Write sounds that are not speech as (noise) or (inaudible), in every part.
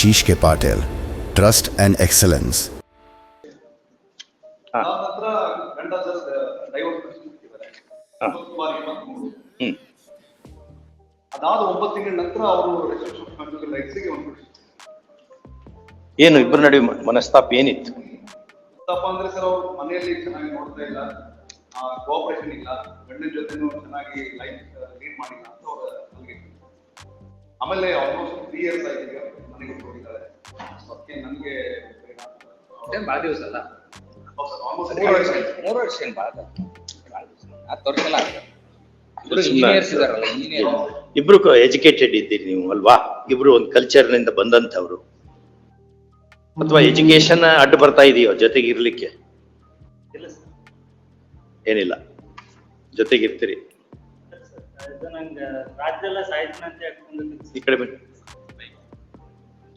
Just divorce ಕೊಟ್ಟಿದ್ದಾರೆ ಹಾ. ಒಂಬತ್ತು ಬಾರಿ ಅದಾದ ಒಂಬತ್ತು ತಿಂಗಳ ನಂತರ ಅವರು ಏನು ಇಬ್ಬರ ನಡುವೆ ಮನಸ್ತಾಪ ಏನಿತ್ತು? ತಪ್ಪ ಅಂದ್ರೆ ಸರ್ ಅವ್ರು ಮನೆಯಲ್ಲಿ ಚೆನ್ನಾಗಿ ನೋಡ್ತಾ ಇಲ್ಲ. ಕೋಆಪರೇಷನ್ ಇಲ್ಲ. ಗಂಡನ ಜೊತೆನೂ ಚೆನ್ನಾಗಿ ಲೈಫ್ ಲೀಡ್ ಮಾಡಿಲ್ಲ ಅಂತ ಅವ್ರ ಆಮೇಲೆ ಆಲ್ಮೋಸ್ಟ್ ತ್ರೀ ಇಯರ್ಸ್ ಆಗಿದೆ ಮನೆಗೆ ಹೋಗಿದ್ದಾರೆ So ಅದಕ್ಕೆ ನಮಗೆ ಭಾಳ ದಿವಸ ಅಲ್ಲ? ಆಲ್ಮೋಸ್ಟ್ ಮೂರು ವರ್ಷ. ಏನು ಭಾಳ ಹತ್ತು ವರ್ಷ ಎಲ್ಲ ಇಬ್ರು ಎಜುಕೇಟೆಡ್ ಇದ್ದೀರಿ ನೀವು ಅಲ್ವಾ? ಇಬ್ರು ಒಂದು ಕಲ್ಚರ್ನಿಂದ ಬಂದಂತವ್ರು ಅಥವಾ ಎಜುಕೇಶನ್ ಅಡ್ಡ ಬರ್ತಾ ಇದೆಯೋ ಜೊತೆಗೆ ಇರ್ಲಿಕ್ಕೆ? ಏನಿಲ್ಲ. ಜೊತೆಗಿರ್ತೀರಿ ಇರ್ತೀರಿ. ನಂಗೆ ರಾತ್ರಿ ಎಲ್ಲ ಸಾಯ್ತೀನಿ ಅಂತ ಹೇಳ್ಕೊಂಡಿದ್ದೆ ಈ ಕಡೆ ಬನ್ನಿ.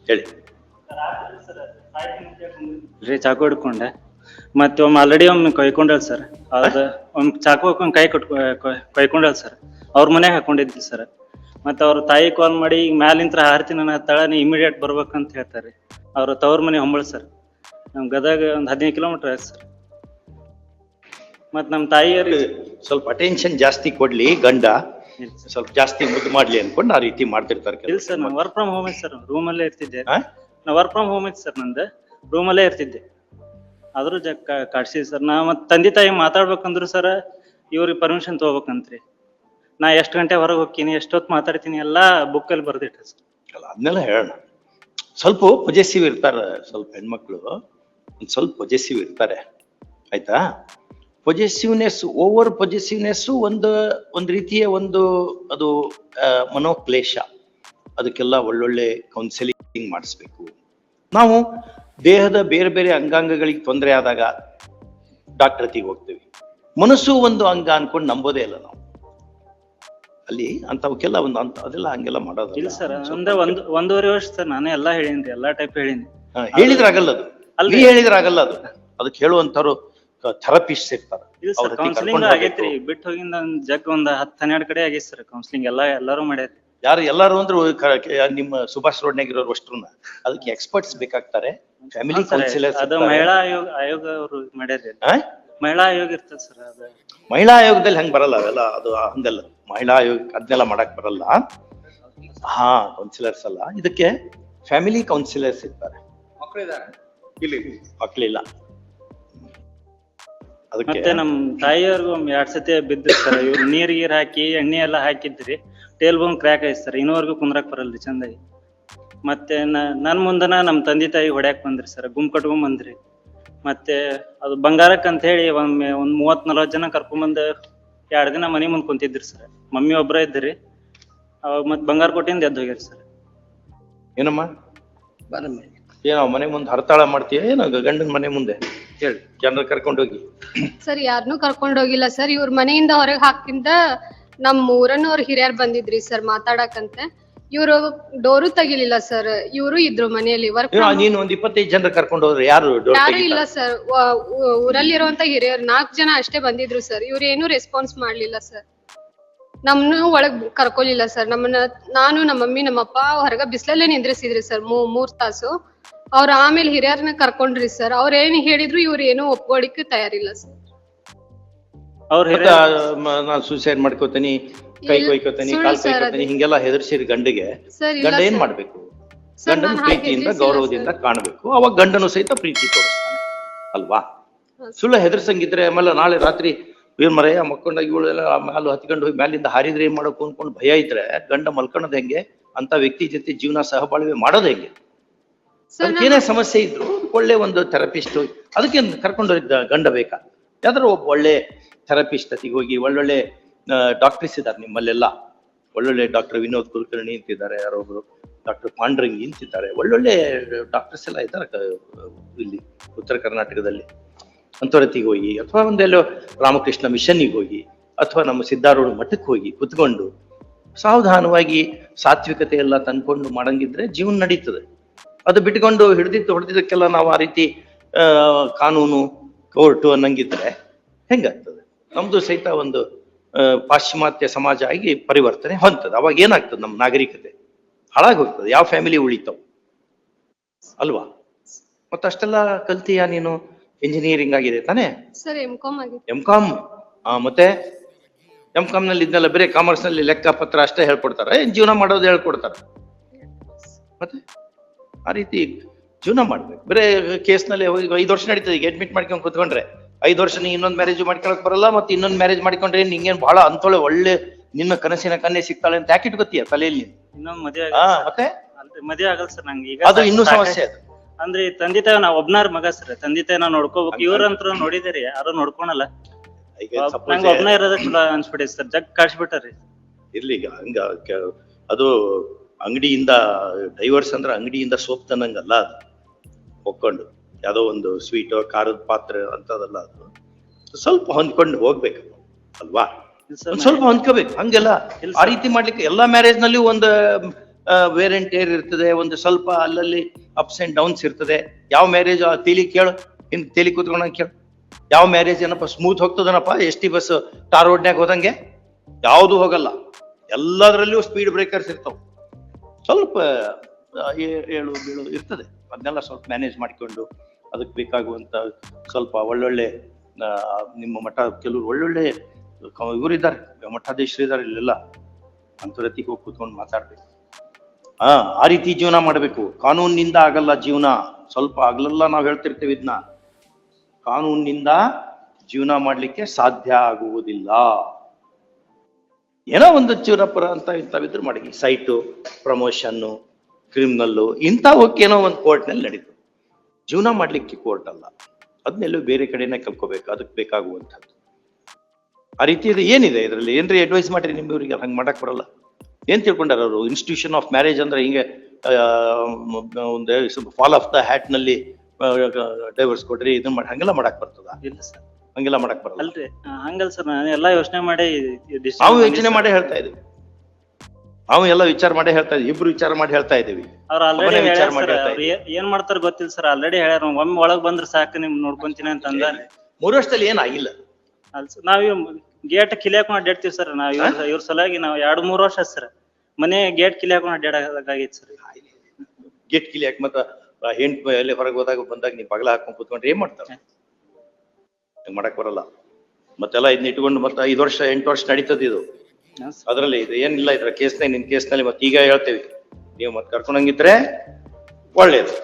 ಹೇಳಿ. ರೀ ಚಾಕು ಹಿಡ್ಕೊಂಡೆ. ಮತ್ತೆ ಒಮ್ಮೆ ಆಲ್ರೆಡಿ ಒಮ್ಮೆ ಕೊಯ್ಕೊಂಡಲ್ ಸರ್ ಅದ ಒಮ್ಮೆ ಚಾಕು ಹಾಕೊಂಡು ಕೈ ಕೊಟ್ ಕೊಯ್ಕೊಂಡಲ್ ಸರ್ ಅವ್ರ ಮನೆಗೆ ಹಾಕೊಂಡಿದ್ವಿ ಸರ್ ಮತ್ತೆ ಅವ್ರ ತಾಯಿ ಕಾಲ್ ಮಾಡಿ ಈಗ ಮ್ಯಾಲಿಂತ್ರ ಹಾರ್ತೀನಿ ನನ್ನ ತಳ ನೀ ಇಮಿಡಿಯೇಟ್ ಬರ್ಬೇಕಂತ ಹೇಳ್ತಾರೆ. ಅವ್ರ ತವ್ರ ಮನೆ ಹೊಂಬಳ ಸರ್ ನಮ್ ಗದಗ ಒಂದು ಹದಿನೈದು ಕಿಲೋಮೀಟರ್ ಆಯ್ತು ಸರ್ ಮತ್ತೆ ನಮ್ಮ ತಾಯಿಯವ್ರಿಗೆ ಸ್ವಲ್ಪ ಅಟೆನ್ಷನ್ ಜಾಸ್ತಿ ಕೊಡ್ಲಿ ಗಂಡ. ಸ್ವಲ್ಪ ಜಾಸ್ತಿ ಮುದ್ದು ಮಾಡ್ಲಿ ಅನ್ಕೊಂಡು ಆ ರೀತಿ ಮಾಡ್ತಿರ್ತಾರೆ ಇಲ್ಲ ಸರ್ ನಾನು ವರ್ಕ್ ಫ್ರಮ್ ಹೋಮ್ ಐತೆ ಸರ್ ರೂಮಲ್ಲೇ ಇರ್ತಿದ್ದೆ? ನಾ ವರ್ಕ್ ಫ್ರಮ್ ಹೋಮ್ ಐತೆ ಸರ್ ನಂದು. ರೂಮಲ್ಲೇ ಇರ್ತಿದ್ದೆ. ಆದ್ರೂ ಜ ಕಾಡ್ಸಿ ಸರ್ ನಾ ಮತ್ ತಂದೆ ತಾಯಿ ಮಾತಾಡ್ಬೇಕಂದ್ರು ಸರ್ ಇವ್ರಿಗೆ ಪರ್ಮಿಷನ್ ತಗೋಬೇಕಂತ್ರಿ. ನಾ ಎಷ್ಟು ಗಂಟೆ ಹೊರಗೆ ಹೋಗ್ತೀನಿ ಎಷ್ಟೊತ್ತು ಮಾತಾಡ್ತೀನಿ ಎಲ್ಲಾ ಬುಕ್ಕಲ್ಲಿ ಬರ್ದಿಟ್ರಿ ಸರ್. ಅಲ್ಲ ಅದನ್ನೆಲ್ಲ ಹೇಳೋಣ. ಸ್ವಲ್ಪ ಪೊಜೆಸಿವ್ ಇರ್ತಾರೆ ಸ್ವಲ್ಪ ಹೆಣ್ಮಕ್ಳು. ಒಂದ್ ಸ್ವಲ್ಪ ಪೊಜೆಸಿವ್ ಇರ್ತಾರೆ. ಆಯ್ತಾ? ಪೊಜೆಸಿವ್ನೆಸ್ ಓವರ್ ಪೊಜೆಸಿವ್ನೆಸ್ ಒಂದು ಒಂದು ರೀತಿಯ ಒಂದು ಅದು ಮನೋಕ್ಲೇಶ. ಅದಕ್ಕೆಲ್ಲ ಒಳ್ಳೊಳ್ಳೆ ಕೌನ್ಸಿಲಿಂಗ್ ಮಾಡಿಸ್ಬೇಕು. ನಾವು ದೇಹದ ಬೇರೆ ಬೇರೆ ಅಂಗಾಂಗಗಳಿಗೆ ತೊಂದರೆ ಆದಾಗ ಡಾಕ್ಟರ್ ಹತ್ತಿಗೆ ಹೋಗ್ತೀವಿ. ಮನಸ್ಸು ಒಂದು ಅಂಗ ಅನ್ಕೊಂಡು ನಂಬೋದೇ ಇಲ್ಲ ನಾವು. ಅಲ್ಲಿ ಅಂತವಕ್ಕೆಲ್ಲ ಒಂದು ಅಂತ ಅದೆಲ್ಲ ಹಂಗೆಲ್ಲ ಮಾಡೋದು ಇಲ್ಲ ಸರ್ ಅಂದ್ರೆ ಒಂದ್ ಒಂದೂವರೆ ವರ್ಷ ಸರ್ ನಾನೇ ಎಲ್ಲ ಹೇಳಿನಿ ಎಲ್ಲಾ ಟೈಪ್ ಹೇಳಿನಿ ಹೇಳಿದ್ರೆ ಹೇಳಿದ್ರಾಗಲ್ಲ ಅದು. ಅಲ್ಲಿ ಹೇಳಿದ್ರೆ ಹೇಳಿದ್ರಾಗಲ್ಲ ಅದು. ಅದಕ್ಕೆ ಹೇಳುವಂತವ್ರು ಥೆರಪಿಸ್ಟ್ ಇರ್ತಾರೆ ಕೌನ್ಸಿಲಿಂಗ್ ಆಗೈತ್ರಿ. ಬಿಟ್ಟು ಹೋಗಿಂದ ಒಂದ್ ಜಗ್ ಒಂದ್ ಹತ್ತ್ ಹನ್ನೆರಡು ಕಡೆ ಆಗೈತಿ ಸರ್ ಕೌನ್ಸಿಲಿಂಗ್ ಎಲ್ಲಾ ಎಲ್ಲಾರು ಮಾಡ್ಯಾರಿ. ಯಾರು ಎಲ್ಲಾರು ಅಂದ್ರೆ ಕ- ಕ- ನಿಮ್ಮ ಸುಭಾಷ್ ರೋಡ್ನಾಗ ಇರೋರು ಅಷ್ಟ್ರನ್ನ ಅದಕ್ಕೆ ಎಕ್ಸ್ಪರ್ಟ್ಸ್ ಬೇಕಾಗ್ತಾರೆ. ಫ್ಯಾಮಿಲಿ ಹಾ, sir. ಕೌನ್ಸಿಲರ್ಸ್ ಅದು ಮಹಿಳಾ ಆಯೋಗ ಆಯೋಗ ಅವರು ಮಾಡ್ಯಾರಿ ಮಹಿಳಾ ಆಯೋಗ ಇರ್ತದೆ ಸರ್ ಅದ. ಮಹಿಳಾ ಆಯೋಗದಲ್ಲಿ ಹಂಗ್ ಬರಲ್ಲ ಅವೆಲ್ಲ ಅದು ಹಂಗಲ್ಲ. ಮಹಿಳಾ ಆಯೋಗ ಅದನ್ನೆಲ್ಲ ಮಾಡಕ್ ಬರಲ್ಲ. ಹಾ ಕೌನ್ಸಿಲರ್ಸ್ ಅಲ್ಲ. ಇದಕ್ಕೆ ಫ್ಯಾಮಿಲಿ ಕೌನ್ಸಿಲರ್ಸ್ ಇರ್ತಾರೆ. ಮಕ್ಕಳು ಮತ್ತೆ ನಮ್ ತಾಯಿಯವ್ರಿಗೂ ಒಮ್ಮೆ ಎರಡ್ ಸತಿ ಬಿದ್ರಿ ಸರ್ (coughs) ಇವ್ರು ನೀರ್ ಗೀರ್ ಹಾಕಿ ಎಣ್ಣೆ ಎಲ್ಲಾ ಹಾಕಿದ್ರಿ ಟೇಲ್ ಬೋನ್ ಕ್ರ್ಯಾಕ್ ಐತಿ ಸರ್ ಇನ್ನೂವರೆಗೂ ಕುಂದ್ರಾಕ್ ಬರಲ್ರಿ ಚಂದಾಗಿ. ಮತ್ತೆ ನನ್ ಮುಂದನ ನಮ್ ತಂದೆ ತಾಯಿ ಹೊಡ್ಯಾಕ್ ಬಂದ್ರಿ ಸರ್ ಗುಂಪ್ ಕಟ್ಕೊಂಡ್ ಬಂದ್ರಿ ಮತ್ತೆ ಅದು ಬಂಗಾರಕ್ ಅಂತ ಹೇಳಿ ಒಮ್ಮೆ ಒಂದ್ ಮೂವತ್ ನಲ್ವತ್ ಜನ ಕರ್ಕೊಂಬಂದ್ ಎರಡ್ ದಿನ ಮನಿ ಮುಂದ್ ಕುಂತಿದ್ರಿ ಸರ್. ಮಮ್ಮಿ ಒಬ್ರ ಇದ್ರಿ. ಅವಾಗ ಮತ್ ಬಂಗಾರ ಕೊಟ್ಟಿಂದ ಎದ್ದು ಹೋಗ್ಯಾರ ಸರ್. ಏನಮ್ಮ? ಬರಮ್ಮ ಏನೋ ಮನೆ ಮುಂದೆ ಹರತಾಳ ಮಾಡ್ತೀಯ? ಏನೋ ಗಂಡನ ಮನೆ ಮುಂದೆ? ಹೇಳಿ ಜನರ ಕರ್ಕೊಂಡೋಗಿ. ಸರ್ ಯಾರನ್ನೂ ಕರ್ಕೊಂಡ್ ಹೋಗಿಲ್ಲ ಸರ್. ಇವ್ರ ಮನೆಯಿಂದ ಹೊರಗೆ ಹಾಕಿಂದ ನಮ್ ಊರನ್ನವ್ರ ಹಿರಿಯರ್ ಬಂದಿದ್ರಿ ಸರ್ ಮಾತಾಡಕಂತೆ. ಇವ್ರು ಡೋರು ತೆಗಿಲಿಲ್ಲ ಸರ್. ಇವ್ರು ಇದ್ರು ಮನೆಯಲ್ಲಿ ವರ್ಕ್ ನೀನು ಒಂದ್ ಇಪ್ಪತ್ತೈದು ಜನರ ಕರ್ಕೊಂಡು ಹೋದ್ರೆ ಯಾರು ಡೋರ್ ಯಾರು ಇಲ್ಲ ಸರ್. ಊರಲ್ಲಿರುವಂತ ಹಿರಿಯರು ನಾಲ್ಕು ಜನ ಅಷ್ಟೇ ಬಂದಿದ್ರು ಸರ್. ಇವ್ರು ಏನು ರೆಸ್ಪಾನ್ಸ್ ಮಾಡ್ಲಿಲ್ಲ ಸರ್. ನಮ್ನು ಒಳಗ್ ಕರ್ಕೊಲಿಲ್ಲ ಸರ್. ನಮ್ಮನ್ನ ನಾನು ನಮ್ಮ ಮಮ್ಮಿ ನಮ್ಮಪ್ಪ ಹೊರಗ ಬಿಸ್ಲಲ್ಲೇ ನಿಂದ್ರಿಸಿದ್ರಿ ಸರ್ ಮೂ ಮೂರ್ ತಾಸು. ಅವ್ರ ಆಮೇಲೆ ಹಿರಿಯರ್ನ ಕರ್ಕೊಂಡ್ರಿ ಸರ್. ಅವ್ರ ಏನ್ ಹೇಳಿದ್ರು ಇವ್ರ ಏನು ಒಪ್ಕೊಳಿಕ್ಕೆ ತಯಾರಿಲ್ಲ ಸರ್. ಅವ್ರ ನಾನು ಸೂಸೈಡ್ ಮಾಡ್ಕೋತೀನಿ ಕೈ ಕೊಯ್ಕೋತೀನಿ ಕಾಲ್ ಕೊಯ್ಕೋತೀನಿ ಹಿಂಗೆಲ್ಲ ಹೆದರ್ಸಿರಿ ಗಂಡಿಗೆ ಸರ್ ಗಂಡ ಏನ್. ಮಾಡ್ಬೇಕು? ಗಂಡನ ಪ್ರೀತಿಯಿಂದ ಗೌರವದಿಂದ ಕಾಣಬೇಕು ಕಾಣ್ಬೇಕು. ಅವಾಗ ಗಂಡನು ಸಹಿತ ಪ್ರೀತಿ ತೋರಿಸ್ತಾನೆ. ಅಲ್ವಾ? ಸುಳ್ಳು ಹೆದರ್ಸಂಗಿದ್ರೆ ಆಮೇಲೆ ನಾಳೆ ರಾತ್ರಿ ಏನ್ ಮರೆಯ ಮಕ್ಕೊಂಡಾಗ ಇವಳೆಲ್ಲ ಮ್ಯಾಲ ಹತ್ಕೊಂಡು ಹೋಗಿ ಮ್ಯಾಲಿಂದ ಹಾರಿದ್ರೆ ಏನ್ ಮಾಡೋಕು ಅನ್ಕೊಂಡು ಭಯ ಇದ್ರೆ ಗಂಡ ಮಲ್ಕೊಳೋದ್ ಹೆಂಗೆ? ಅಂತ ವ್ಯಕ್ತಿ ಜೊತೆ ಜೀವನ ಸಹಬಾಳ್ವೆ ಮಾಡೋದ್ ಹೆಂಗೆ? ಏನೇ ಸಮಸ್ಯೆ ಇದ್ರು ಒಳ್ಳೆ ಒಂದು ಥೆರಪಿಸ್ಟ್ ಅದಕ್ಕೆ ಕರ್ಕೊಂಡು ಹೋಗಿದ್ದ ಗಂಡ ಬೇಕಾ? ಯಾವ್ದಾರು ಒಬ್ಬ ಒಳ್ಳೆ ಥೆರಪಿಸ್ಟ್ ಅತಿಗೆ ಹೋಗಿ ಒಳ್ಳೊಳ್ಳೆ ಡಾಕ್ಟರ್ಸ್ ಇದ್ದಾರೆ ನಿಮ್ಮಲ್ಲೆಲ್ಲ. ಒಳ್ಳೊಳ್ಳೆ ಡಾಕ್ಟರ್ ವಿನೋದ್ ಕುಲಕರ್ಣಿ ಅಂತಿದ್ದಾರೆ ಯಾರೊಬ್ರು ಡಾಕ್ಟರ್ ಪಾಂಡ್ರಂಗಿ ಅಂತಿದ್ದಾರೆ. ಒಳ್ಳೊಳ್ಳೆ ಡಾಕ್ಟರ್ಸ್ ಎಲ್ಲ ಇದ್ದಾರೆ ಇಲ್ಲಿ ಉತ್ತರ ಕರ್ನಾಟಕದಲ್ಲಿ. ಅಂಥವ್ರತ್ತಿಗೆ ಹೋಗಿ, ಅಥವಾ ಒಂದೆಲ್ಲೋ ರಾಮಕೃಷ್ಣ ಮಿಷನ್ನಿಗೆ ಹೋಗಿ, ಅಥವಾ ನಮ್ಮ ಸಿದ್ಧಾರೂಢ ಮಠಕ್ಕೆ ಹೋಗಿ ಕುತ್ಕೊಂಡು ಸಾವಧಾನವಾಗಿ ಸಾತ್ವಿಕತೆ ಎಲ್ಲ ತಂದ್ಕೊಂಡು ಮಾಡಂಗಿದ್ರೆ ಜೀವನ ನಡೀತದೆ. ಅದು ಬಿಟ್ಕೊಂಡು ಹಿಡಿದಿತ್ತು ಹೊಡೆದಿದ್ದಕ್ಕೆಲ್ಲ ನಾವು ಆ ರೀತಿ ಕಾನೂನು ಕೋರ್ಟು ಅನ್ನಂಗಿದ್ರೆ ಹೆಂಗಾಗ್ತದೆ? ನಮ್ದು ಸಹಿತ ಒಂದು ಪಾಶ್ಚಿಮಾತ್ಯ ಸಮಾಜ ಆಗಿ ಪರಿವರ್ತನೆ ಹೊಂತದೆ ಅವಾಗ ಏನಾಗ್ತದೆ ನಮ್ಮ ನಾಗರಿಕತೆ? ಹಾಳಾಗಿ ಹೋಗ್ತದೆ ಯಾವ ಫ್ಯಾಮಿಲಿ ಉಳಿತಾವ್? ಅಲ್ವಾ? ಮತ್ತಷ್ಟೆಲ್ಲ ಕಲ್ತೀಯ ನೀನು? ಇಂಜಿನಿಯರಿಂಗ್ ಆಗಿದೆ ತಾನೇ? ಸರ್ ಎಂ ಕಾಮ್ ಆಗಿದೆ. ಎಂ ಕಾಮ್ ಆ ಮತ್ತೆ? ಎಂ ಕಾಮ್ನಲ್ಲಿ ಇದ್ನೆಲ್ಲ ಬೇರೆ ಕಾಮರ್ಸ್ನಲ್ಲಿ ಲೆಕ್ಕ ಪತ್ರ ಅಷ್ಟೇ ಹೇಳ್ಕೊಡ್ತಾರೆ. ಏನ್ ಜೀವನ ಮಾಡೋದು ಹೇಳ್ಕೊಡ್ತಾರ. ಮತ್ತೆ? ಆ ರೀತಿ ಜೀವನ ಮಾಡ್ಬೇಕು. ಬರೇ ಕೇಸ್ನಲ್ಲಿ ಹೋಗಿ ಐದು ವರ್ಷ ನಡೀತದೆ ಈಗ ಅಡ್ಮಿಟ್ ಮಾಡ್ಕೊಂಡು ಕುತ್ಕೊಂಡ್ರೆ. ಐದು ವರ್ಷ ನೀ ಇನ್ನೊಂದು ಮ್ಯಾರೇಜ್ ಮಾಡ್ಕೊಳಕ್ ಬರಲ್ಲ ಮತ್ತೆ ಇನ್ನೊಂದು ಮ್ಯಾರೇಜ್ ಮಾಡ್ಕೊಂಡ್ರೆ ನಿಂಗೇನ್ ಬಹಳ ಅಂತೊಳೆ ಒಳ್ಳೆ ನಿನ್ನ ಕನಸಿನ ಕನ್ನೆ ಸಿಗ್ತಾಳೆ ಅಂತ ಯಾಕೆ ಇಟ್ಕೋತೀಯ ತಲೆಯಲ್ಲಿ? ಇನ್ನೊಂದು ಮದುವೆ ಮತ್ತೆ? ಮದುವೆ ಆಗಲ್ಲ ಸರ್ ನಂಗೆ. ಈಗ ಅದು ಇನ್ನೂ ಸಮಸ್ಯೆ ಅದು. ಅಂದ್ರೆ ತಂದೆ ತಾಯಿ ನಾವ್ ಒಬ್ನಾರ್ ಮಗ ಸರ್ ತಂದೆ ತಾಯಿ ನಾವ್ ನೋಡ್ಕೋಬೇಕು. ಇವ್ರಂತ್ರ ನೋಡಿದಿರಿ ಯಾರು ನೋಡ್ಕೊಳಲ್ಲ. ಈಗ ನಂಗ್ ಒಬ್ನ ಇರೋದ ಚಲೋ ಸರ್ ಜಗ್ ಕಾಡ್ಸ್ಬಿಟ್ಟಾರಿ ಇರ್ಲಿ ಈಗ ಹಂಗ ಕೆ- ಅದು ಅಂಗಡಿಯಿಂದ ಡೈವರ್ಸ್ ಅಂದ್ರೆ ಅಂಗಡಿಯಿಂದ ಸೋಪ್ ತನ್ನಂಗಲ್ಲ ಅದು. ಒಕ್ಕೊಂಡು ಯಾವ್ದೋ ಒಂದು ಸ್ವೀಟ್ ಖಾರದ ಪಾತ್ರೆ ಅಂತದಲ್ಲ ಅದು. ಸ್ವಲ್ಪ ಹೊಂದ್ಕೊಂಡು ಹೋಗ್ಬೇಕು ಅಲ್ವಾ? ಇಲ್ಲ sir, ಒಂದ್ ಸ್ವಲ್ಪ ಹೊಂದ್ಕೋಬೇಕು ಹಂಗೆಲ್ಲ. ಇಲ್ಲ ಆ ರೀತಿ ಮಾಡ್ಲಿಕ್ಕೆ ಎಲ್ಲಾ ಮ್ಯಾರೇಜ್ನಲ್ಲಿ ಒಂದು ವೇರ್ ಅಂಡ್ ಟೇರ್ ಇರ್ತದೆ ಒಂದು ಸ್ವಲ್ಪ ಅಲ್ಲಲ್ಲಿ ಅಪ್ಸ್ ಅಂಡ್ ಡೌನ್ಸ್ ಇರ್ತದೆ. ಯಾವ ಮ್ಯಾರೇಜ್ ತೇಲಿ ಕೇಳು. ಹಿಂದ್ ತೇಲಿ ಕೂತ್ಕೊಂಡಂಗ ಕೇಳು. ಯಾವ ಮ್ಯಾರೇಜ್ ಏನಪ್ಪ ಸ್ಮೂತ್ ಹೋಗ್ತದನಪ್ಪ? ಎಸ್ ಟಿ ಬಸ್ ಟಾರ್ ರೋಡ್ನ್ಯಾಗ ಹೋದಂಗೆ? ಯಾವುದು ಹೋಗಲ್ಲ. ಎಲ್ಲದರಲ್ಲಿಯೂ ಸ್ಪೀಡ್ ಬ್ರೇಕರ್ಸ್ ಇರ್ತಾವ. ಸ್ವಲ್ಪ ಏಳು ಬೀಳು ಇರ್ತದೆ. ಅದನ್ನೆಲ್ಲ ಸ್ವಲ್ಪ ಮ್ಯಾನೇಜ್ ಮಾಡಿಕೊಂಡು ಅದಕ್ಕೆ ಬೇಕಾಗುವಂತ ಸ್ವಲ್ಪ ಒಳ್ಳೊಳ್ಳೆ ನಿಮ್ಮ ಮಠ, ಕೆಲವರು ಒಳ್ಳೊಳ್ಳೆ ಇವರು ಇದ್ದಾರೆ ಮಠಾಧೀಶರು ಇದ್ದಾರೆ ಇಲ್ಲೆಲ್ಲ ಅಂತರತಿಗೆ ಹೋಗಿ ಕೂತ್ಕೊಂಡು ಮಾತಾಡ್ಬೇಕು. ಹಾ ಆ ರೀತಿ ಜೀವನ ಮಾಡಬೇಕು. ಕಾನೂನಿನಿಂದ ಆಗಲ್ಲ ಜೀವನ. ಸ್ವಲ್ಪ ಆಗ್ಲೆಲ್ಲ ನಾವು ಹೇಳ್ತಿರ್ತೇವೆ ಇದನ್ನ ಕಾನೂನಿನಿಂದ ಜೀವನ ಮಾಡ್ಲಿಕ್ಕೆ ಸಾಧ್ಯ ಆಗುವುದಿಲ್ಲ. ಏನೋ ಒಂದು ಚೂರಪುರ ಅಂತ ಇಂಥವಿದ್ರು ಮಾಡಿ. ಸೈಟು, ಪ್ರಮೋಷನ್ನು, ಕ್ರಿಮಿನಲ್ಲು ಇಂಥವಕ್ಕೇನೋ ಒಂದು ಕೋರ್ಟ್ನಲ್ಲಿ ನಡೀತು. ಜೀವನ ಮಾಡ್ಲಿಕ್ಕೆ ಕೋರ್ಟ್ ಅಲ್ಲ. ಅದನ್ನೆಲ್ಲೂ ಬೇರೆ ಕಡೆನೇ ಕಲ್ಕೋಬೇಕು. ಅದಕ್ಕೆ ಬೇಕಾಗುವಂಥದ್ದು. ಆ ರೀತಿ ಇದು. ಏನಿದೆ ಇದರಲ್ಲಿ? ಏನ್ರಿ ಅಡ್ವೈಸ್ ಮಾಡ್ರಿ ನಿಮ್ಮವರಿಗೆ ಹಂಗೆ ಮಾಡಕ್ ಬರಲ್ಲ. ಏನ್ ತಿಳ್ಕೊಂಡಾರ ಅವರು? ಇನ್ಸ್ಟಿಟ್ಯೂಷನ್ ಆಫ್ ಮ್ಯಾರೇಜ್ ಅಂದ್ರೆ ಹಿಂಗೆ ಒಂದು ಫಾಲ್ ಆಫ್ ದ ಹ್ಯಾಟ್ನಲ್ಲಿ ಡೈವರ್ಸ್ ಕೊಡ್ರಿ ಇದನ್ನ ಮಾಡಿ ಹಂಗೆಲ್ಲ ಮಾಡಕ್ ಬರ್ತದ? ಇಲ್ಲ ಸರ್. ಹಂಗೆಲ್ಲ ಮಾಡಕ್ ಬರಲ್ಲ? ಅಲ್ರಿ. ಹಂಗಲ್ಲ ಹಂಗಲ್ ಸರ್ ನಾನು ಎಲ್ಲಾ ಯೋಚನೆ ಮಾಡಿ ನಾವು ಯೋಚನೆ ಮಾಡಿ ಹೇಳ್ತಾ ಇದೀವಿ. ನಾವು ಎಲ್ಲ ವಿಚಾರ ಮಾಡಿ ಹೇಳ್ತಾ ಇದೀವಿ. ಇಬ್ರು ವಿಚಾರ ಮಾಡಿ ಹೇಳ್ತಾ ಇದೀವಿ. ಅವ್ರ ಆಲ್ರೆಡಿ ವಿಚಾರ ಮಾಡಿ ಏನ್- ಮಾಡ್ತಾರ ಗೊತ್ತಿಲ್ಲ ಸರ್ ಆಲ್ರೆಡಿ ಹೇಳ್ಯಾರ. ಒಮ್ಮೆ ಒಳಗ್ ಬಂದ್ರೆ ಸಾಕು ನಿಮ್ ನೋಡ್ಕೊಂತೀನಿ ಅಂತ ಅಂದ ಮೂರು ವರ್ಷದಲ್ಲಿ ಏನಾಗಿಲ್ಲ ಅಲ್ ಸರ್ ನಾವ್ ಗೇಟ್ ಕಿಲಿ ಹಾಕೊಂಡ್ ಅಡ್ಡಾಡ್ತೀವಿ ಸರ್. ನಾವ್ ಇವ್ರ ಇವ್ರ ಸಲುವಾಗಿ ನಾವ್ ಎರಡ್ ಮೂರ್ ವರ್ಷ ಸರ್. ಮನೆ ಗೇಟ್ ಕಿಲಿ ಹಾಕೊಂಡ್ ಅಡ್ಡಾಡಕಾಗೈತಿ ಸರ್. ಗೇಟ್ ಕಿಲಿ ಹಾಕಿ ಮತ್ತ ಹೆಂಟ್ ಎಲ್ಲಿ ಹೊರಗೆ ಹೋದಾಗ ಬಂದಾಗ ನೀವು ಪಗಲ ಹಾಕೊಂಡ್ ಕೂತ್ಕೊಂಡ್ರೆ ಏನ್ ಮಾಡ್ತಾರೆ? ಹಂಗ್ ಮಾಡಕ್ ಬರಲ್ಲ. ಮತ್ತೆಲ್ಲ ಇದನ್ನ ಇಟ್ಕೊಂಡು ಮತ್ತೆ ಐದು ವರ್ಷ ಎಂಟು ವರ್ಷ ನಡೀತದ ಇದು. ಅದ್ರಲ್ಲಿ ಇದು ಏನಿಲ್ಲ ಇದ್ರ ಕೇಸ್ನಲ್ಲಿ ನಿನ್ ಕೇಸ್ನಲ್ಲಿ ಮತ್ತೆ ಈಗ ಹೇಳ್ತೇವೆ. ನೀವು ಮತ್ತೆ ಕರ್ಕೊಂಡಂಗಿದ್ರೆ ಒಳ್ಳೇದು.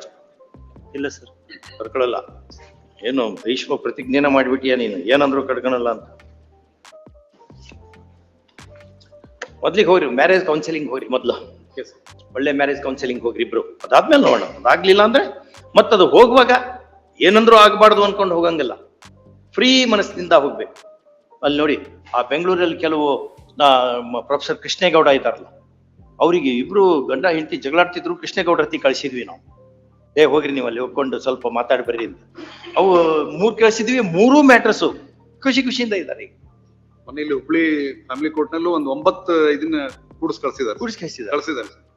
ಇಲ್ಲ ಸರ್. ಕರ್ಕೊಳ್ಳಲ್ಲ ಏನು ಭೀಷ್ಮ ಪ್ರತಿಜ್ಞೆನ ಮಾಡ್ಬಿಟ್ಟಿಯಾ ನೀನು? ಏನಂದ್ರು ಕಡ್ಕೊಳಲ್ಲ ಅಂತ. ಮೊದ್ಲಿಗೆ ಹೋಗ್ರಿ ಮ್ಯಾರೇಜ್ ಕೌನ್ಸಿಲಿಂಗ್ ಹೋಗ್ರಿ ಮೊದ್ಲು. ಒಳ್ಳೆ ಮ್ಯಾರೇಜ್ ಕೌನ್ಸಿಲಿಂಗ್ ಹೋಗ್ರಿ ಇಬ್ರು. ಅದಾದ್ಮೇಲೆ ನೋಡೋಣ. ಅದಾಗ್ಲಿಲ್ಲ ಅಂದ್ರೆ ಮತ್ತದು ಹೋಗುವಾಗ ಏನಂದ್ರೂ ಆಗ್ಬಾರ್ದು ಅನ್ಕೊಂಡು ಹೋಗಂಗಿಲ್ಲ. ಫ್ರೀ ಮನಸ್ಸಿನಿಂದ ಹೋಗ್ಬೇಕು. ಅಲ್ಲಿ ನೋಡಿ, ಆ ಬೆಂಗಳೂರಲ್ಲಿ ಕೆಲವು ಪ್ರೊಫೆಸರ್ ಕೃಷ್ಣೇಗೌಡ ಇದ್ದಾರಲ್ಲ. ಅವರಿಗೆ ಇಬ್ರು ಗಂಡ ಹೆಂಡತಿ ಜಗಳಾಡ್ತಿದ್ರು ಕೃಷ್ಣೇಗೌಡ ಹತ್ತಿ ಕಳಿಸಿದ್ವಿ ನಾವು. ಏ, ಹೋಗ್ರಿ ನೀವು ಅಲ್ಲಿ ಹೋಗ್ಕೊಂಡು ಸ್ವಲ್ಪ ಮಾತಾಡಿ ಬರ್ರಿ ಅಂತ. ಅವು ಮೂರ್ ಕಳಿಸಿದ್ವಿ, ಮೂರೂ ಮ್ಯಾಟ್ರಸ್ಸು ಖುಷಿ ಖುಷಿಯಿಂದ ಇದ್ದಾರೆ ಈಗ. ಮನೆಯಲ್ಲಿ ಹುಬ್ಳಿ ಫ್ಯಾಮಿಲಿ ಕೋರ್ಟ್ ನಲ್ಲೂ ಒಂದು ಒಂಬತ್ತು ಇದನ್ನ ಕೂಡಿಸ್ ಕಳ್ಸಿದಾರೆ. ಕೂಡಿಸಿ ಕಳಿಸಿದ್ದಾರೆ ಕಳ್ಸಿದ್ದಾರೆ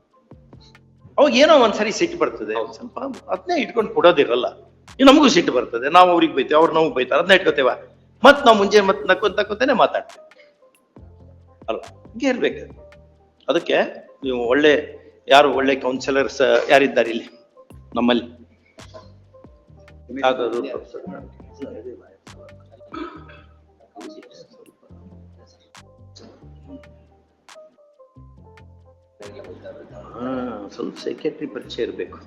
ಅವಾಗ ಏನೋ ಒಂದ್ಸರಿ ಸಿಟ್ಟು ಬರ್ತದೆ. ಸ್ವಲ್ಪ ಅದನ್ನೇ ಇಟ್ಕೊಂಡು ಕೊಡೋದಿರಲ್ಲ. ನಮಗೂ ಸಿಟ್ಟು ಬರ್ತದೆ. ನಾವು ಅವ್ರಿಗೆ ಬೈತೇವೆ ಅವ್ರು ನಮಗೆ ಬೈತಾರ. ಅದನ್ನ ಇಟ್ಕೋತೇವ. ಮತ್ ನಾವು ಮುಂಜೆ ಮತ್ ನಕ್ಕೊಂತ ನಕ್ಕೊಂತಾನೆ ಮಾತಾಡ್ತೇವೆ. ಅಲ್ಲ ಹಿಂಗೆ ಇರ್ಬೇಕು. ಅದಕ್ಕೆ ನೀವು ಒಳ್ಳೆ ಯಾರು ಒಳ್ಳೆ ಕೌನ್ಸಿಲರ್ಸ್ ಯಾರಿದ್ದಾರೆ ಇಲ್ಲಿ? ನಮ್ಮಲ್ಲಿ. ಸ್ವಲ್ಪ ಸೆಕ್ರೆಟರಿ ಪರಿಚಯ ಇರಬೇಕು.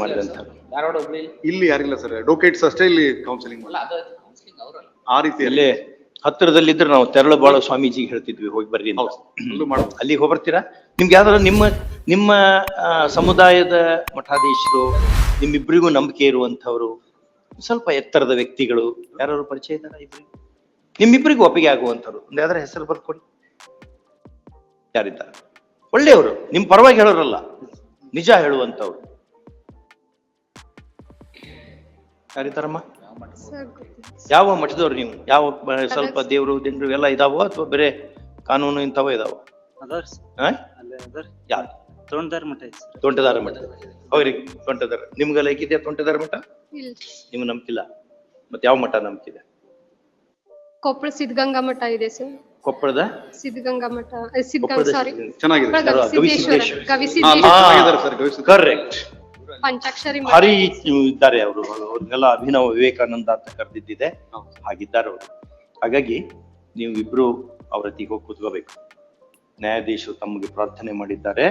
ಮಾಡಿದಂತ. ಧಾರವಾಡ ಇಲ್ಲಿ ಯಾರಿಲ್ಲ ಸರ್ ಅಡ್ವೊಕೇಟ್ಸ್ ಅಷ್ಟೇ ಇಲ್ಲಿ ಕೌನ್ಸಿಲಿಂಗ್ ಅಲ್ಲ ಅದು ಕೌನ್ಸಿಲಿಂಗ್ ಅವರಲ್ಲ. ಆ ರೀತಿಯಲ್ಲಿ. ಹತ್ತಿರದಲ್ಲಿ ಹತ್ತಿರದಲ್ಲಿದ್ರೆ ನಾವು ತೆರಳು ಬಾಳ ಸ್ವಾಮೀಜಿಗೆ ಹೇಳ್ತಿದ್ವಿ ಹೋಗಿ ಬರ್ರಿ ಅಂತ. ಅಲ್ಲೂ ಅಲ್ಲಿಗೆ ಹೋಗ್ಬರ್ತೀರಾ? ನಿಮ್ಗೆ ಯಾವ್ದಾದ್ರು ನಿಮ್ಮ ನಿಮ್ಮ ಸಮುದಾಯದ ಮಠಾಧೀಶರು ನಿಮ್ಮಿಬ್ಬರಿಗೂ ನಂಬಿಕೆ ಇರುವಂಥವ್ರು ಸ್ವಲ್ಪ ಎತ್ತರದ ವ್ಯಕ್ತಿಗಳು ಯಾರು ಪರಿಚಯ ಇದ್ದಾರ ಇಬ್ರಿಗೆ? ನಿಮ್ಮಿಬ್ಬರಿಗೂ ಒಪ್ಪಿಗೆ ಆಗುವಂಥವ್ರು. ಒಂದು ಯಾವ್ದಾರ ಹೆಸರು ಬರ್ಕೊಡಿ ಯಾರಿದ್ದಾರೆ? ಒಳ್ಳೆಯವರು ನಿಮ್ ಪರವಾಗಿ ಹೇಳೋರಲ್ಲ ನಿಜ ಹೇಳುವಂತವ್ರು ಯಾರಿದ್ದಾರಮ್ಮ? ಯಾವ ಮಠದವ್ರು ನೀವು? ಯಾವ ಸ್ವಲ್ಪ ದೇವರು ದಿಂಡ್ರು ಎಲ್ಲ ಇದಾವೋ ಅಥವಾ ಬೇರೆ ಕಾನೂನು ಇಂಥವೋ ಇದಾವ? ಅದಾರ ಸರ್ ಹಾ ಅಲ್ಲೇ ಅದಾರ ಯಾರು? ತೋಂಟದಾರ ಮಠ ತೋಂಟದಾರ ಮಠ. ಅವ್ರಿಗೆ ತೋಂಟದಾರ. ನಿಮ್ಗೆಲ್ಲ ಹೇಗಿದೆಯಾ ತೋಂಟದಾರ ಮಠ? ನಿಮ್ಗೆ ನಂಬಿಕಿಲ್ಲ ಮತ್ತೆ ಯಾವ ಮಠ ನಂಬಿಕಿದೆ ಕೊಪ್ಪಳ ಸಿದ್ಧಗಂಗಾ ಮಠ ಇದೆ ಸರ್. ಕೊಪ್ಪಳದ? ಸಿದ್ಧಗಂಗಾ ಮಠ ಸಿದ್ಧಗಂಗಾ ಸಾರಿ ಚೆನ್ನಾಗಿದೆ. ಕರೆಕ್ಟ್ ಪಂಚಾಕ್ಷರಿ ಭಾರಿ ಇದ್ದಾರೆ ಅವರು ಅವ್ರನ್ನೆಲ್ಲ ಅಭಿನವ ವಿವೇಕಾನಂದ ಅಂತ ಕರೆದಿದ್ದಿದೆ. ಹಾಗಿದ್ದಾರೆ ಅವರು. ಹಾಗಾಗಿ ನೀವು ಇಬ್ರು ಅವರ ಹತ್ತಿಗೆ ಹೋಗಿ ಕೂತ್ಕೋಬೇಕು. ನ್ಯಾಯಾಧೀಶರು ತಮಗೆ ಪ್ರಾರ್ಥನೆ ಮಾಡಿದ್ದಾರೆ.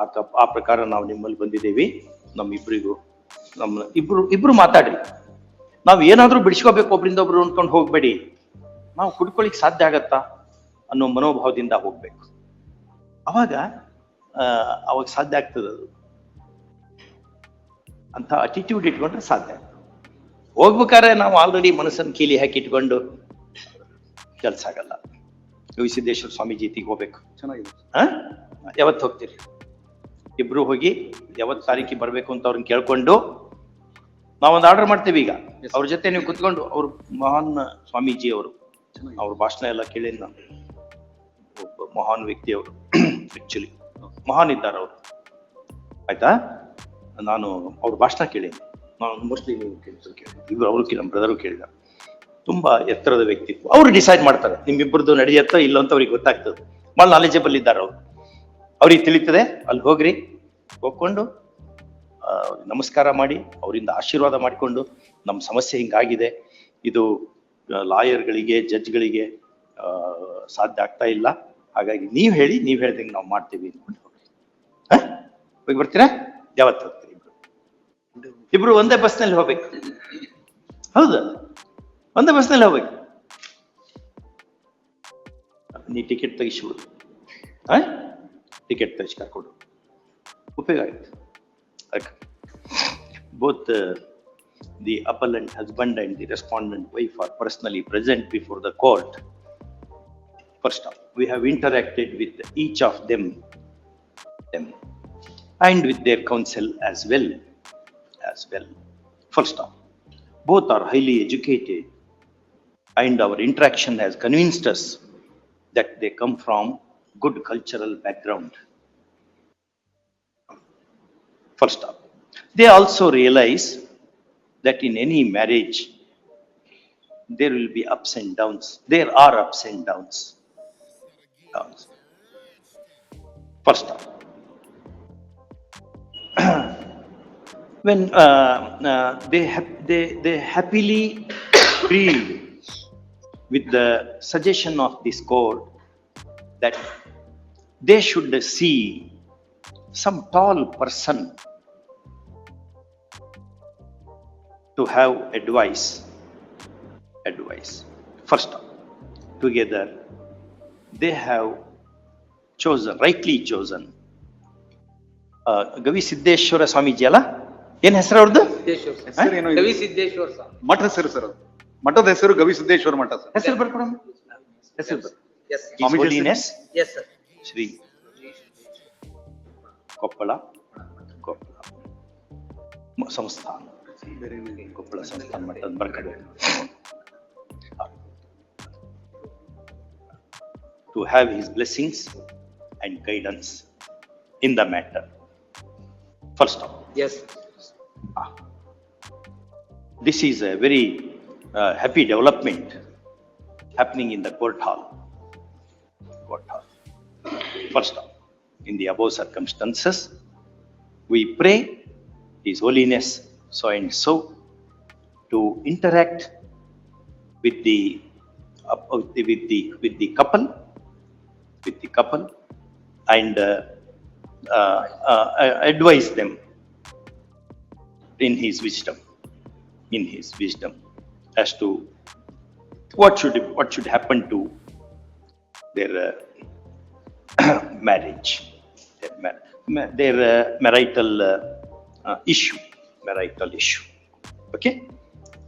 ಆ ಕ ಆ ಪ್ರಕಾರ ನಾವು ನಿಮ್ಮಲ್ಲಿ ಬಂದಿದ್ದೀವಿ. ನಮ್ಮಿಬ್ರಿಗೂ ನಮ್ಮ ಇಬ್ರು ಇಬ್ರು ಮಾತಾಡ್ರಿ. ನಾವು ಏನಾದ್ರೂ ಬಿಡಿಸ್ಕೋಬೇಕು ಒಬ್ರಿಂದ ಒಬ್ರು ಅನ್ಕೊಂಡು ಹೋಗ್ಬೇಡಿ. ನಾವು ಕುಡ್ಕೊಳ್ಳಿಕ್ ಸಾಧ್ಯ ಆಗತ್ತಾ ಅನ್ನೋ ಮನೋಭಾವದಿಂದ ಹೋಗ್ಬೇಕು. ಅವಾಗ ಆ, ಅವಾಗ ಸಾಧ್ಯ ಆಗ್ತದೆ ಅದು. ಅಂತ ಅಟಿಟ್ಯೂಡ್ ಇಟ್ಕೊಂಡ್ರೆ ಸಾಧ್ಯ ಹೋಗ್ಬೇಕಾದ್ರೆ ನಾವು ಆಲ್ರೆಡಿ ಮನಸ್ಸನ್ನು ಕೀಲಿ ಹಾಕಿ ಇಟ್ಕೊಂಡು ಕೆಲಸ ಆಗಲ್ಲ. ಗವಿಸಿದ್ದೇಶ್ವರ ಸ್ವಾಮೀಜಿ ಜೀತಿಗೆ ಹೋಗ್ಬೇಕು. ಚೆನ್ನಾಗಿದೆ. ಹಾ ಯಾವತ್ತು ಹೋಗ್ತೀರಿ? ಇಬ್ರು ಹೋಗಿ ಯಾವತ್ತು ತಾರೀಕಿಗೆ ಬರಬೇಕು ಅಂತ ಅವ್ರನ್ನ ಕೇಳ್ಕೊಂಡು ನಾವೊಂದು ಆರ್ಡರ್ ಮಾಡ್ತೀವಿ ಈಗ. ಅವ್ರ ಜೊತೆ ನೀವು ಕುತ್ಕೊಂಡು ಅವ್ರು ಮಹಾನ್ ಸ್ವಾಮೀಜಿ ಅವರು. ಅವ್ರ ಭಾಷಣ ಎಲ್ಲ ಕೇಳಿದ್ ನಾನು ಒಬ್ಬ ಮಹಾನ್ ವ್ಯಕ್ತಿ ಅವರು ಆಕ್ಚುಲಿ ಮಹಾನ್ ಇದ್ದಾರೆ ಅವರು. ಆಯ್ತಾ? ನಾನು ಅವ್ರ ಭಾಷಣ ಕೇಳಿದ್ದೆ. ನಾನು ಮೋಸ್ಟ್ಲಿ ಇಬ್ರು ಅವರು ನಮ್ಮ ಬ್ರದರು ಕೇಳಿದ. ತುಂಬಾ ಎತ್ತರದ ವ್ಯಕ್ತಿತ್ವ. ಅವ್ರು ಡಿಸೈಡ್ ಮಾಡ್ತಾರೆ. ನಿಮ್ಮಿಬ್ಬರದ್ದು ನಡೆಯತ್ತೋ ಇಲ್ಲ ಅಂತ ಅವ್ರಿಗೆ ಗೊತ್ತಾಗ್ತದೆ. ಭಾಳ ನಾಲೆಜಬಲ್ ಇದ್ದಾರೆ ಅವ್ರು. ಅವ್ರಿಗೆ ತಿಳಿತದೆ, ಅಲ್ಲಿ ಹೋಗ್ರಿ. ಹೋಗ್ಕೊಂಡು ನಮಸ್ಕಾರ ಮಾಡಿ, ಅವರಿಂದ ಆಶೀರ್ವಾದ ಮಾಡಿಕೊಂಡು, ನಮ್ಮ ಸಮಸ್ಯೆ ಹಿಂಗಾಗಿದೆ. ಇದು ಲಾಯರ್ಗಳಿಗೆ, ಜಡ್ಜ್ಗಳಿಗೆ ಸಾಧ್ಯ ಆಗ್ತಾ ಇಲ್ಲ. ಹಾಗಾಗಿ ನೀವು ಹೇಳಿ, ನೀವು ಹೇಳ್ದಂಗೆ ನಾವು ಮಾಡ್ತೀವಿ ಅಂದ್ಕೊಂಡು ಹೋಗಿ ಬರ್ತೀರಾ? ಯಾವತ್ತು ಹೋಗ್ತೀರಿ ಇಬ್ರು? ಒಂದೇ ಬಸ್ನಲ್ಲಿ ಹೋಗ್ಬೇಕು. ಹೌದು. ಒಂದೇ ಬಸ್ನಲ್ಲಿ ಹೋಗ್ಬೇಕು. ನೀ ಟಿಕೆಟ್ ತೆಗಿಸ್ಬಿಡು ಆ ಟಿಕೆಟ್ ತೆಗಿಸಿ ಕರ್ಕೊಂಡು ಉಪಯೋಗ ಆಯ್ತು. Both the appellant husband and the respondent wife are personally present before the court. First off, we have interacted with each of them, them, and with their counsel as well, as well. First off, both are highly educated, and our interaction has convinced us that they come from good cultural background. First off, they also realize that in any marriage, there will be ups and downs. There are ups and downs. Downs. First off, (clears throat) when uh, uh, they, they, they happily (coughs) agree with the suggestion of this court that they should see some tall person to have advice. Advice. First, together, they have chosen, rightly chosen. ಆ, ಗವಿ ಸಿದ್ದೇಶ್ವರ ಸ್ವಾಮೀಜಿ ಅಲ್ಲ ಏನ್ ಹೆಸರು ಅವ್ರದ್ದು ಹೆಸರೇನೋ ಇದೆ. ಕವಿ ಸಿದ್ದೇಶ್ವರ ಸ್ವಾಮಿ. ಮಠ ಹೆಸರು sir ಅದು. ಮಠದ ಹೆಸರು ಗವಿಸಿದ್ದೇಶ್ವರ ಮಠ ಸರ್. ಹೆಸರು ಬರ್ಕೊಡಮ್ಮ ಹೆಸರು ಬರ್ ಎಸ್ His Holiness yes sir Shri Koppal Koppal ಮ- ಸಂಸ್ಥಾನ ಕೊಪ್ಪಳ ಸಂಸ್ಥಾನ ಮಟ್ಟದ ಬರ್ಕಡೆ to have his blessings and guidance in the matter. First of all, yes this is a very uh, happy development happening in the court hall. Court hall. First off, in the above circumstances, we pray His Holiness so and so to interact with the, uh, with the, with the, couple, with the couple and uh, uh, uh, advise them in his wisdom, in his wisdom as to what should, what should happen to their uh, (clears throat) marriage, their, mar- their uh, marital uh, uh, issue, marital issue. Okay?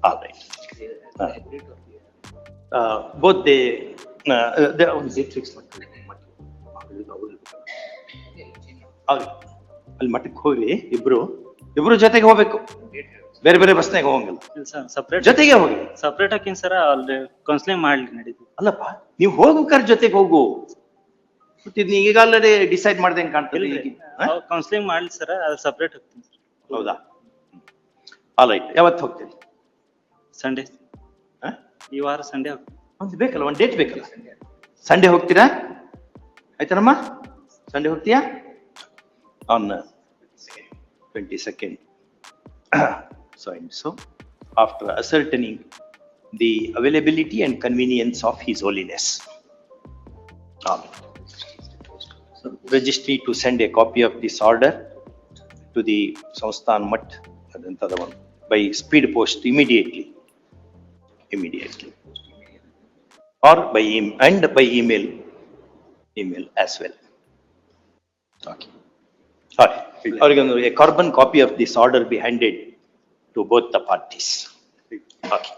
All right. Uh, uh, both they, uh, they, ಅವ್ನು date fix ಮಾಡ್ಕೊಳ್ಳಿ. ಅವ್ರು ಅಲ್ಲಿ ಮಠಕ್ಕೆ ಹೋಗಿ ಇಬ್ರು. ಇಬ್ರು ಜೊತೆಗೆ ಹೋಗ್ಬೇಕು. ಬೇರೆ ಬೇರೆ ಬಸ್ನಾಗ ಹೋಗಂಗಿಲ್ಲ. ಸಪ್ರೇಟ್ ಜೊತೆಗೆ ಹೋಗಿ ಸಪ್ರೇಟ್ ಹಾಕಿನ್ ಸರ ಅಲ್ಲಿ ಕೌನ್ಸಿಲಿಂಗ್ ಮಾಡ್ಲಿ ನಡೀತು ಅಲ್ಲಪ್ಪ ನೀವು ಕರ್ ಜೊತೆಗೆ ಹೋಗು. ಇದ್ನ ಈಗ ಆಲ್ರೆಡಿ ಡಿಸೈಡ್ ಮಾಡ್ದಂಗೆ ಕಾಣ್ತಿಲ್ಲ? ಕೌನ್ಸಿಲಿಂಗ್ ಮಾಡ್ಲಿ ಸರ್ ಅದು ಸಪ್ರೇಟ್ ಹೋಗ್ತೀನಿ ಹೌದಾ? ಆಲ್ ರೈಟ್ ಯಾವತ್ತು ಹೋಗ್ತೀರಿ ಸಂಡೇ ಹ? ಈ ವಾರ ಸಂಡೇ ಹೋಗ್ತೀನಿ ಒಂದು ಬೇಕಲ್ಲ ಒಂದು ಡೇಟ್ ಬೇಕಲ್ಲ ಸಂಡೇ ಹೋಗ್ತೀರಾ ಆಯ್ತಾನಮ್ಮ ಸಂಡೇ ಹೋಗ್ತೀಯಾ on 22nd. So and so, after ascertaining the availability and convenience of His Holiness. Amen. So Registry to send a copy of this order to the Sansthan Mutt, aದಂತದ ಒಂದು, by speed post immediately. Immediately. Or by email and by email. Email as well. Okay. All right. Or you a carbon copy of this order be handed to both the parties. Okay.